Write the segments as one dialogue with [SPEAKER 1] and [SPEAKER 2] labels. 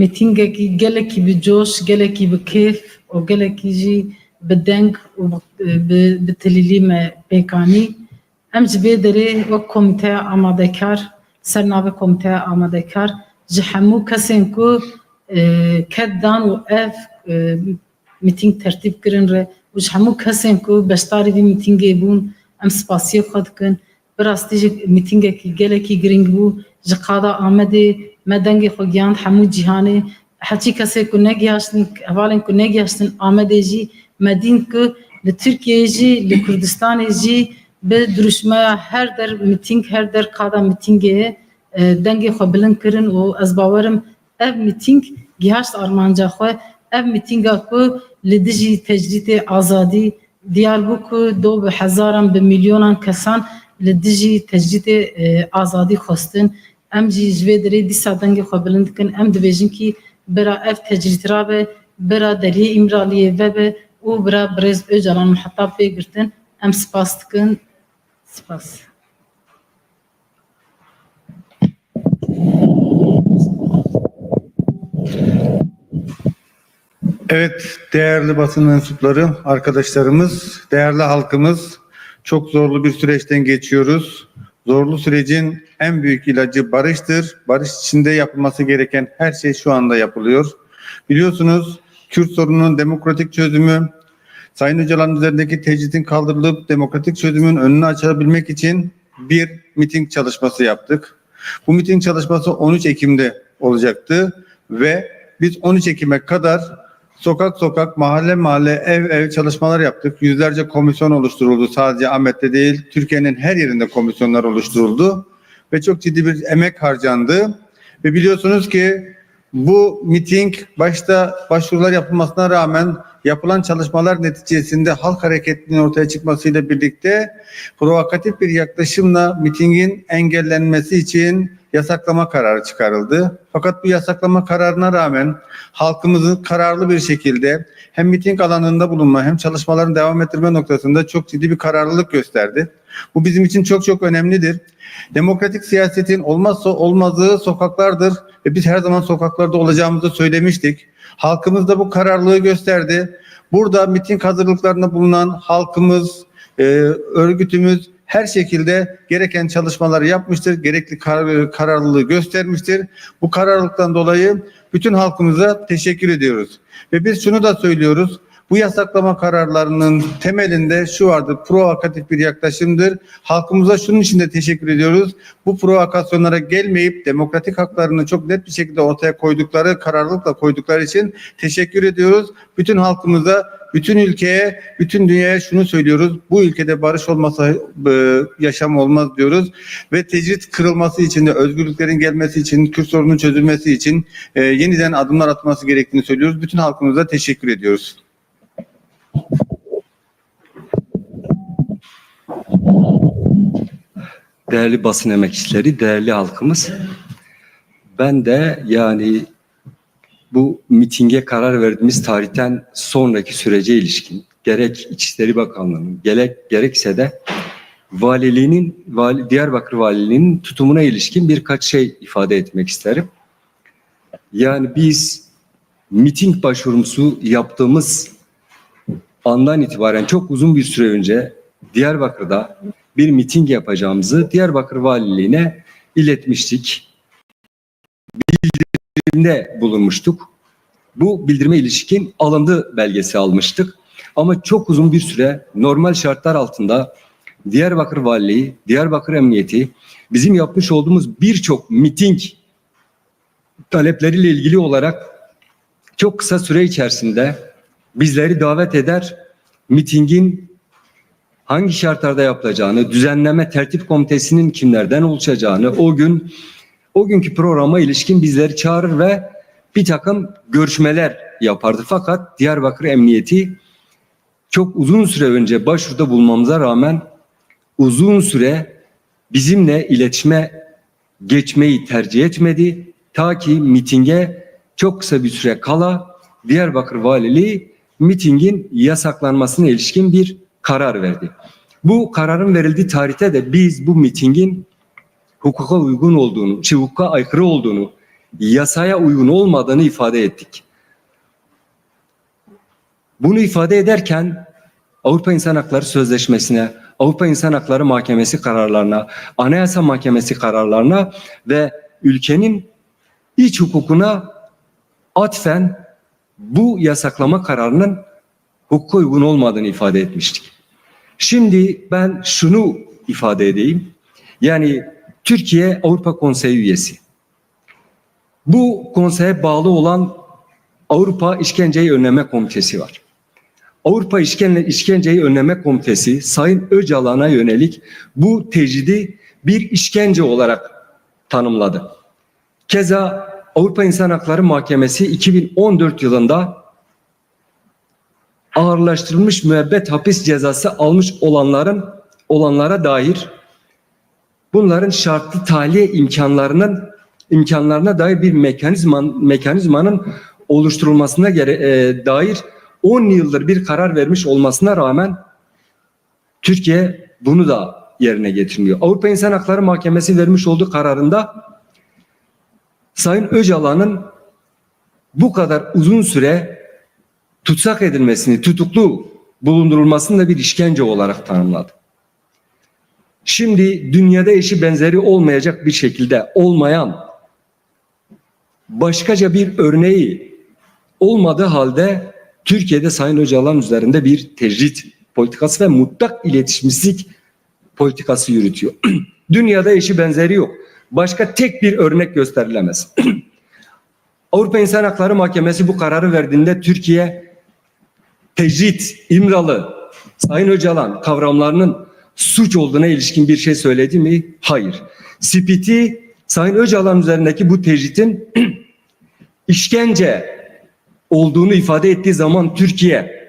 [SPEAKER 1] ميتينگekî gelekî bi coş, gelekî bi kêf û gelekî jî bi deng û bi, bi tilîlî me pêkanî. Em ji vê derê wek komîteya amadekar, sernavê komîteya amadekar ji hemû kesên ku e, ket dan û ev e, mîtîng tertîb kirin me dengê xwe gihand hemû cîhanê hecî kesê ku negihaştin hevalên ku negihaştin Amedê jî me ku li Tirkiyeyê jî li Kurdistanê jî bi duruşmaya her der mîtîng her der qada mîtîngê e, dengê xwe bilind kirin û ez bawerim ev mîtîng gihaşt armanca xwe ev mîtînga ku li dijî tecdîtê azadî diyar bû ku do bi hezaran bi milyonan kesan li dijî tecdîtê e, azadî xwestin em jî ji vê derê dîsa dengê xwe bilind dikin em dibêjin kî bira ev tecrît rabe bira deriyê îmraliyê vebe û bira Birêz Öcalan mihetab pê girtin em spas dikin spas.
[SPEAKER 2] Evet, değerli basın mensupları, arkadaşlarımız, değerli halkımız, çok zorlu bir süreçten geçiyoruz. Zorlu sürecin en büyük ilacı barıştır. Barış içinde yapılması gereken her şey şu anda yapılıyor. Biliyorsunuz Kürt sorununun demokratik çözümü, Sayın Öcalan'ın üzerindeki tecritin kaldırılıp demokratik çözümün önünü açabilmek için bir miting çalışması yaptık. Bu miting çalışması 13 Ekim'de olacaktı ve biz 13 Ekim'e kadar sokak sokak, mahalle mahalle, ev ev çalışmalar yaptık. Yüzlerce komisyon oluşturuldu. Sadece Ahmet'te değil, Türkiye'nin her yerinde komisyonlar oluşturuldu. Ve çok ciddi bir emek harcandı. Ve biliyorsunuz ki bu miting başta başvurular yapılmasına rağmen yapılan çalışmalar neticesinde halk hareketinin ortaya çıkmasıyla birlikte provokatif bir yaklaşımla mitingin engellenmesi için yasaklama kararı çıkarıldı. Fakat bu yasaklama kararına rağmen halkımızın kararlı bir şekilde hem miting alanında bulunma hem çalışmaların devam ettirme noktasında çok ciddi bir kararlılık gösterdi. Bu bizim için çok çok önemlidir. Demokratik siyasetin olmazsa olmazı sokaklardır ve biz her zaman sokaklarda olacağımızı söylemiştik. Halkımız da bu kararlılığı gösterdi. Burada miting hazırlıklarında bulunan halkımız, e, örgütümüz her şekilde gereken çalışmaları yapmıştır, gerekli kar- kararlılığı göstermiştir. Bu kararlılıktan dolayı bütün halkımıza teşekkür ediyoruz. Ve biz şunu da söylüyoruz. Bu yasaklama kararlarının temelinde şu vardır, provokatif bir yaklaşımdır. Halkımıza şunun için de teşekkür ediyoruz. Bu provokasyonlara gelmeyip demokratik haklarını çok net bir şekilde ortaya koydukları, kararlılıkla koydukları için teşekkür ediyoruz. Bütün halkımıza, bütün ülkeye, bütün dünyaya şunu söylüyoruz. Bu ülkede barış olmasa e, yaşam olmaz diyoruz. Ve tecrit kırılması için de özgürlüklerin gelmesi için, Kürt sorunun çözülmesi için e, yeniden adımlar atılması gerektiğini söylüyoruz. Bütün halkımıza teşekkür ediyoruz.
[SPEAKER 3] Değerli basın emekçileri, değerli halkımız. Ben de yani bu mitinge karar verdiğimiz tarihten sonraki sürece ilişkin gerek İçişleri Bakanlığı'nın gerek gerekse de valiliğinin vali, Diyarbakır valiliğinin tutumuna ilişkin birkaç şey ifade etmek isterim. Yani biz miting başvurumuzu yaptığımız andan itibaren çok uzun bir süre önce Diyarbakır'da bir miting yapacağımızı Diyarbakır Valiliğine iletmiştik. Bildirimde bulunmuştuk. Bu bildirime ilişkin alındı belgesi almıştık. Ama çok uzun bir süre normal şartlar altında Diyarbakır Valiliği, Diyarbakır Emniyeti bizim yapmış olduğumuz birçok miting talepleriyle ilgili olarak çok kısa süre içerisinde bizleri davet eder, mitingin hangi şartlarda yapılacağını, düzenleme tertip komitesinin kimlerden oluşacağını, o gün o günkü programa ilişkin bizleri çağırır ve bir takım görüşmeler yapardı. Fakat Diyarbakır Emniyeti çok uzun süre önce başvuruda bulmamıza rağmen uzun süre bizimle iletişime geçmeyi tercih etmedi. Ta ki mitinge çok kısa bir süre kala Diyarbakır Valiliği mitingin yasaklanmasına ilişkin bir karar verdi. Bu kararın verildiği tarihte de biz bu mitingin hukuka uygun olduğunu, şey, hukuka aykırı olduğunu, yasaya uygun olmadığını ifade ettik. Bunu ifade ederken Avrupa İnsan Hakları Sözleşmesi'ne, Avrupa İnsan Hakları Mahkemesi kararlarına, Anayasa Mahkemesi kararlarına ve ülkenin iç hukukuna atfen bu yasaklama kararının hukuka uygun olmadığını ifade etmiştik. Şimdi ben şunu ifade edeyim. Yani Türkiye Avrupa Konseyi üyesi. Bu konseye bağlı olan Avrupa İşkenceyi Önleme Komitesi var. Avrupa İşkence, İşkenceyi Önleme Komitesi Sayın Öcalan'a yönelik bu tecridi bir işkence olarak tanımladı. Keza Avrupa İnsan Hakları Mahkemesi 2014 yılında ağırlaştırılmış müebbet hapis cezası almış olanların olanlara dair bunların şartlı tahliye imkanlarının imkanlarına dair bir mekanizman mekanizmanın oluşturulmasına gere, e, dair 10 yıldır bir karar vermiş olmasına rağmen Türkiye bunu da yerine getirmiyor. Avrupa İnsan Hakları Mahkemesi vermiş olduğu kararında Sayın Öcalan'ın bu kadar uzun süre tutsak edilmesini, tutuklu bulundurulmasını da bir işkence olarak tanımladı. Şimdi dünyada eşi benzeri olmayacak bir şekilde olmayan başkaca bir örneği olmadığı halde Türkiye'de Sayın Öcalan üzerinde bir tecrit politikası ve mutlak iletişimsizlik politikası yürütüyor. Dünyada eşi benzeri yok. Başka tek bir örnek gösterilemez. Avrupa İnsan Hakları Mahkemesi bu kararı verdiğinde Türkiye tecrit, İmralı, Sayın Öcalan kavramlarının suç olduğuna ilişkin bir şey söyledi mi? Hayır. Spiti Sayın Öcalan üzerindeki bu tecritin işkence olduğunu ifade ettiği zaman Türkiye,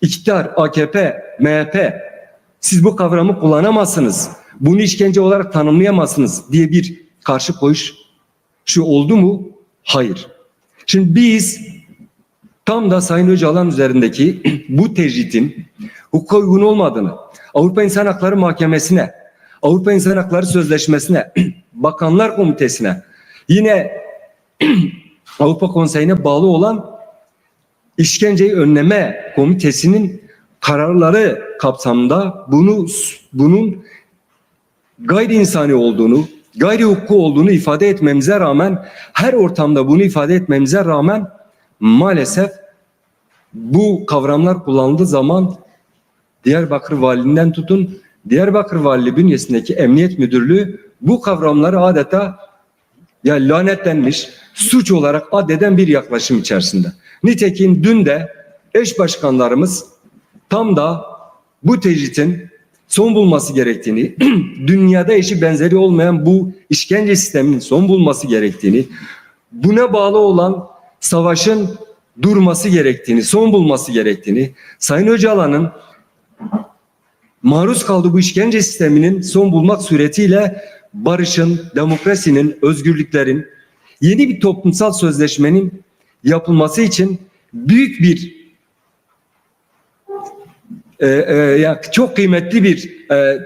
[SPEAKER 3] iktidar, AKP, MHP siz bu kavramı kullanamazsınız. Bunu işkence olarak tanımlayamazsınız diye bir karşı koyuş şu oldu mu? Hayır. Şimdi biz tam da Sayın Öcalan üzerindeki bu tecritin hukuka uygun olmadığını Avrupa İnsan Hakları Mahkemesi'ne, Avrupa İnsan Hakları Sözleşmesi'ne, Bakanlar Komitesi'ne, yine Avrupa Konseyi'ne bağlı olan İşkenceyi Önleme Komitesi'nin kararları kapsamında bunu bunun gayri insani olduğunu, gayri hukuku olduğunu ifade etmemize rağmen her ortamda bunu ifade etmemize rağmen maalesef bu kavramlar kullanıldığı zaman Diyarbakır Valiliğinden tutun Diyarbakır Valiliği bünyesindeki Emniyet Müdürlüğü bu kavramları adeta ya lanetlenmiş, suç olarak addeden bir yaklaşım içerisinde. Nitekim dün de eş başkanlarımız tam da bu tecritin son bulması gerektiğini, dünyada eşi benzeri olmayan bu işkence sisteminin son bulması gerektiğini, buna bağlı olan savaşın durması gerektiğini, son bulması gerektiğini, Sayın Öcalan'ın maruz kaldığı bu işkence sisteminin son bulmak suretiyle barışın, demokrasinin, özgürlüklerin, yeni bir toplumsal sözleşmenin yapılması için büyük bir e, e, çok kıymetli bir e,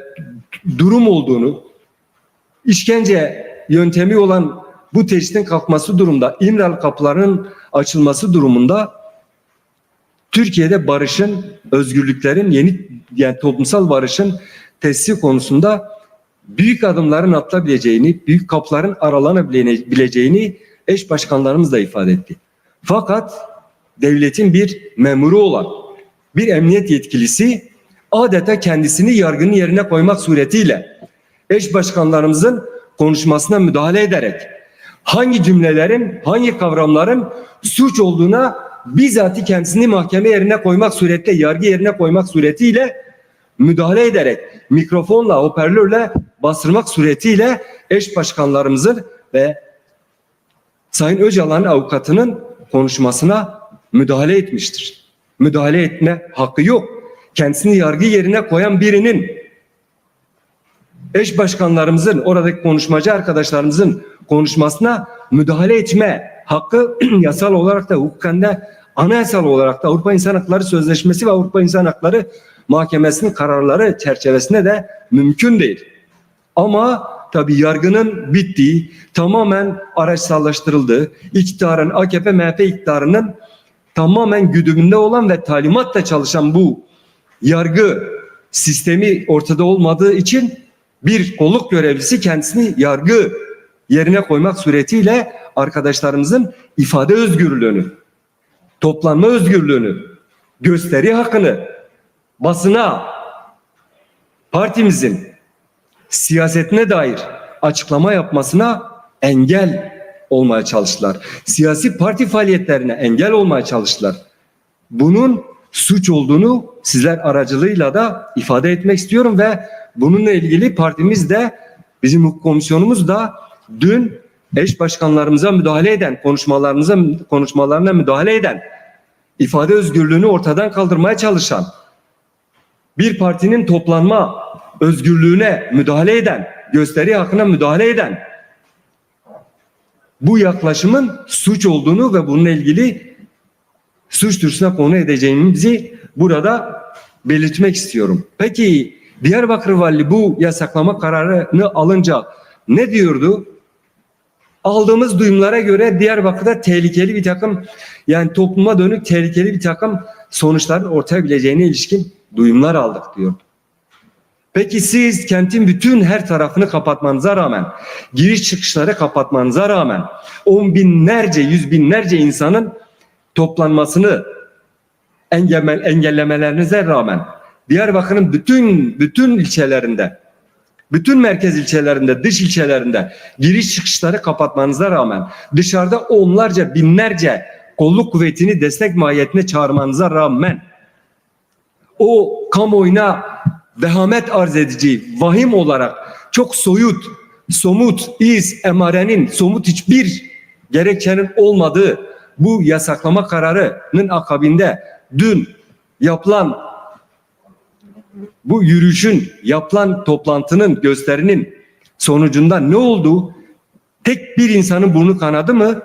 [SPEAKER 3] durum olduğunu, işkence yöntemi olan bu tecritin kalkması durumunda, İmralı kapılarının açılması durumunda Türkiye'de barışın, özgürlüklerin, yeni yani toplumsal barışın tesisi konusunda büyük adımların atılabileceğini, büyük kapıların aralanabileceğini eş başkanlarımız da ifade etti. Fakat devletin bir memuru olan bir emniyet yetkilisi adeta kendisini yargının yerine koymak suretiyle eş başkanlarımızın konuşmasına müdahale ederek hangi cümlelerin, hangi kavramların suç olduğuna bizzat kendisini mahkeme yerine koymak suretiyle, yargı yerine koymak suretiyle müdahale ederek mikrofonla, hoparlörle bastırmak suretiyle eş başkanlarımızın ve Sayın Öcalan'ın avukatının konuşmasına müdahale etmiştir. Müdahale etme hakkı yok. Kendisini yargı yerine koyan birinin eş başkanlarımızın, oradaki konuşmacı arkadaşlarımızın konuşmasına müdahale etme hakkı yasal olarak da hukuken de anayasal olarak da Avrupa İnsan Hakları Sözleşmesi ve Avrupa İnsan Hakları Mahkemesi'nin kararları çerçevesinde de mümkün değil. Ama tabi yargının bittiği, tamamen araçsallaştırıldığı, iktidarın, AKP, MHP iktidarının tamamen güdümünde olan ve talimatla çalışan bu yargı sistemi ortada olmadığı için bir kolluk görevlisi kendisini yargı yerine koymak suretiyle arkadaşlarımızın ifade özgürlüğünü, toplanma özgürlüğünü, gösteri hakkını basına, partimizin siyasetine dair açıklama yapmasına engel olmaya çalıştılar. Siyasi parti faaliyetlerine engel olmaya çalıştılar. Bunun suç olduğunu sizler aracılığıyla da ifade etmek istiyorum ve bununla ilgili partimiz de bizim hukuk komisyonumuz da dün eş başkanlarımıza müdahale eden, konuşmalarımıza konuşmalarına müdahale eden, ifade özgürlüğünü ortadan kaldırmaya çalışan, bir partinin toplanma özgürlüğüne müdahale eden, gösteri hakkına müdahale eden bu yaklaşımın suç olduğunu ve bununla ilgili suç duyurusuna konu edeceğimizi burada belirtmek istiyorum. Peki Diyarbakır Valili bu yasaklama kararını alınca ne diyordu? Aldığımız duyumlara göre Diyarbakır'da tehlikeli bir takım yani topluma dönük tehlikeli bir takım sonuçların ortaya bileceğine ilişkin duyumlar aldık diyor. Peki siz kentin bütün her tarafını kapatmanıza rağmen, giriş çıkışları kapatmanıza rağmen, on binlerce, yüz binlerce insanın toplanmasını engelle- engellemelerinize rağmen Diyarbakır'ın bütün bütün ilçelerinde, bütün merkez ilçelerinde, dış ilçelerinde giriş çıkışları kapatmanıza rağmen dışarıda onlarca, binlerce kolluk kuvvetini destek mahiyetine çağırmanıza rağmen o kamuoyuna vehamet arz edici, vahim olarak çok soyut, somut, iz, emarenin, somut hiçbir gerekçenin olmadığı bu yasaklama kararının akabinde dün yapılan bu yürüyüşün, yapılan toplantının, gösterinin sonucunda ne oldu? Tek bir insanın burnu kanadı mı?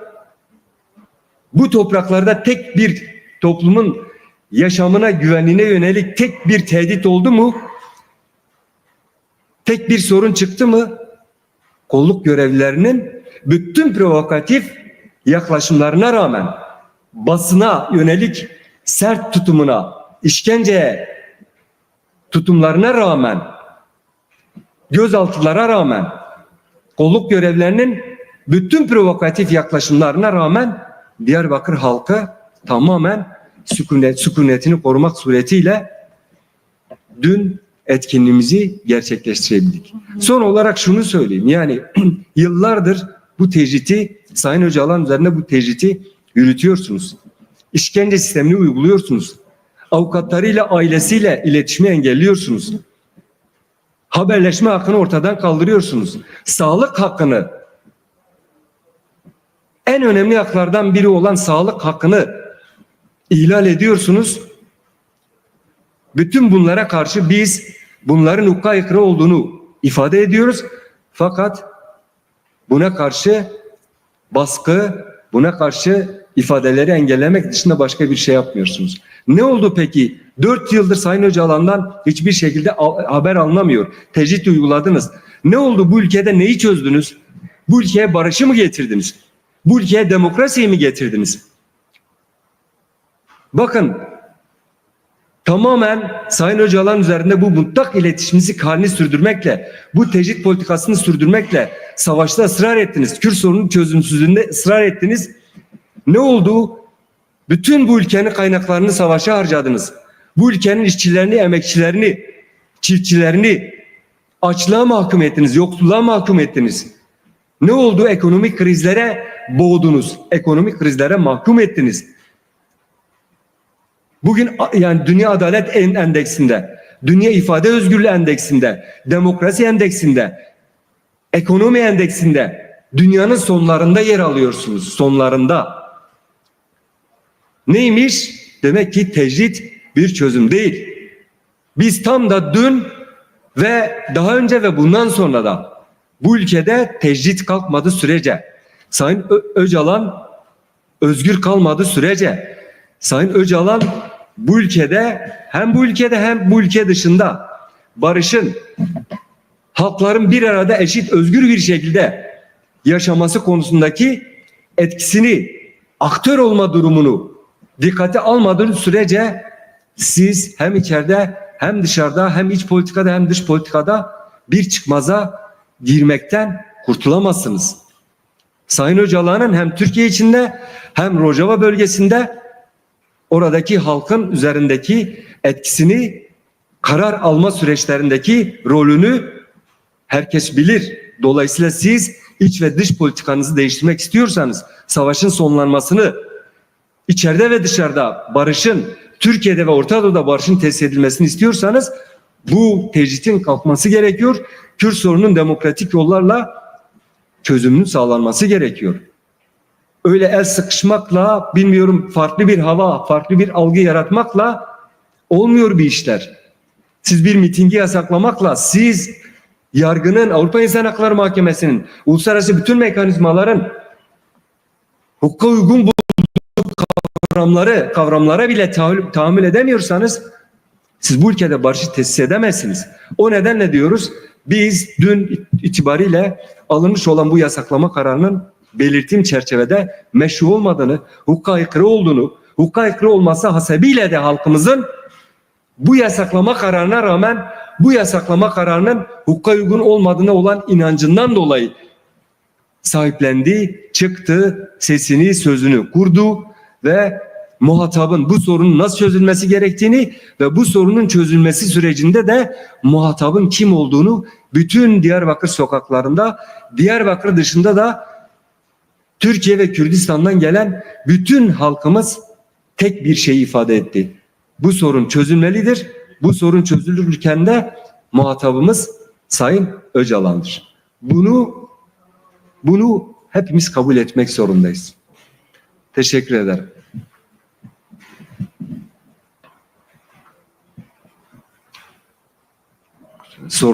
[SPEAKER 3] Bu topraklarda tek bir toplumun yaşamına, güvenliğine yönelik tek bir tehdit oldu mu? Tek bir sorun çıktı mı? Kolluk görevlilerinin bütün provokatif yaklaşımlarına rağmen basına yönelik sert tutumuna, işkenceye tutumlarına rağmen gözaltılara rağmen kolluk görevlerinin bütün provokatif yaklaşımlarına rağmen Diyarbakır halkı tamamen sükunet, sükunetini korumak suretiyle dün etkinliğimizi gerçekleştirebildik. Son olarak şunu söyleyeyim. Yani yıllardır bu tecriti Sayın Öcalan üzerine bu tecriti yürütüyorsunuz. İşkence sistemini uyguluyorsunuz. Avukatlarıyla, ailesiyle iletişimi engelliyorsunuz. Haberleşme hakkını ortadan kaldırıyorsunuz. Sağlık hakkını en önemli haklardan biri olan sağlık hakkını ihlal ediyorsunuz. Bütün bunlara karşı biz bunların hukuka aykırı olduğunu ifade ediyoruz. Fakat buna karşı baskı, buna karşı ifadeleri engellemek dışında başka bir şey yapmıyorsunuz. Ne oldu peki? Dört yıldır Sayın Öcalan'dan hiçbir şekilde haber alınamıyor. Tecrit uyguladınız. Ne oldu bu ülkede neyi çözdünüz? Bu ülkeye barışı mı getirdiniz? Bu ülkeye demokrasiyi mi getirdiniz? Bakın tamamen Sayın Öcalan üzerinde bu mutlak iletişimimizi halini sürdürmekle, bu tecrit politikasını sürdürmekle savaşta ısrar ettiniz. Kürt sorunun çözümsüzlüğünde ısrar ettiniz. Ne oldu? Bütün bu ülkenin kaynaklarını savaşa harcadınız. Bu ülkenin işçilerini, emekçilerini, çiftçilerini açlığa mahkum ettiniz, yoksulluğa mahkum ettiniz. Ne oldu? Ekonomik krizlere boğdunuz. Ekonomik krizlere mahkum ettiniz. Bugün yani Dünya Adalet En- Endeksinde, Dünya İfade Özgürlüğü Endeksinde, Demokrasi Endeksinde, Ekonomi Endeksinde dünyanın sonlarında yer alıyorsunuz. Sonlarında. Neymiş? Demek ki tecrit bir çözüm değil. Biz tam da dün ve daha önce ve bundan sonra da bu ülkede tecrit kalkmadı sürece, Sayın Ö- Öcalan özgür kalmadı sürece, Sayın Öcalan bu ülkede hem bu ülkede hem bu ülke dışında barışın, halkların bir arada eşit özgür bir şekilde yaşaması konusundaki etkisini aktör olma durumunu dikkate almadığınız sürece siz hem içeride hem dışarıda hem iç politikada hem dış politikada bir çıkmaza girmekten kurtulamazsınız. Sayın Öcalan'ın hem Türkiye içinde hem Rojava bölgesinde oradaki halkın üzerindeki etkisini karar alma süreçlerindeki rolünü herkes bilir. Dolayısıyla siz iç ve dış politikanızı değiştirmek istiyorsanız savaşın sonlanmasını içeride ve dışarıda barışın Türkiye'de ve Orta Doğu'da barışın tesis edilmesini istiyorsanız bu tecritin kalkması gerekiyor. Kürt sorunun demokratik yollarla çözümünün sağlanması gerekiyor. Öyle el sıkışmakla bilmiyorum farklı bir hava, farklı bir algı yaratmakla olmuyor bir işler. Siz bir mitingi yasaklamakla siz yargının, Avrupa İnsan Hakları Mahkemesi'nin, uluslararası bütün mekanizmaların hukuka uygun bulduğu kavramları, kavramlara bile tahammül, tahammül edemiyorsanız siz bu ülkede barışı tesis edemezsiniz. O nedenle diyoruz biz dün itibariyle alınmış olan bu yasaklama kararının belirttiğim çerçevede meşru olmadığını, hukuka aykırı olduğunu, hukuka aykırı olması hasebiyle de halkımızın bu yasaklama kararına rağmen bu yasaklama kararının hukuka uygun olmadığına olan inancından dolayı sahiplendi, çıktı, sesini, sözünü kurdu ve muhatabın bu sorunun nasıl çözülmesi gerektiğini ve bu sorunun çözülmesi sürecinde de muhatabın kim olduğunu bütün Diyarbakır sokaklarında, Diyarbakır dışında da Türkiye ve Kürdistan'dan gelen bütün halkımız tek bir şey ifade etti. Bu sorun çözülmelidir. Bu sorun çözülürken de muhatabımız Sayın Öcalan'dır. Bunu bunu hepimiz kabul etmek zorundayız. Teşekkür ederim. Soru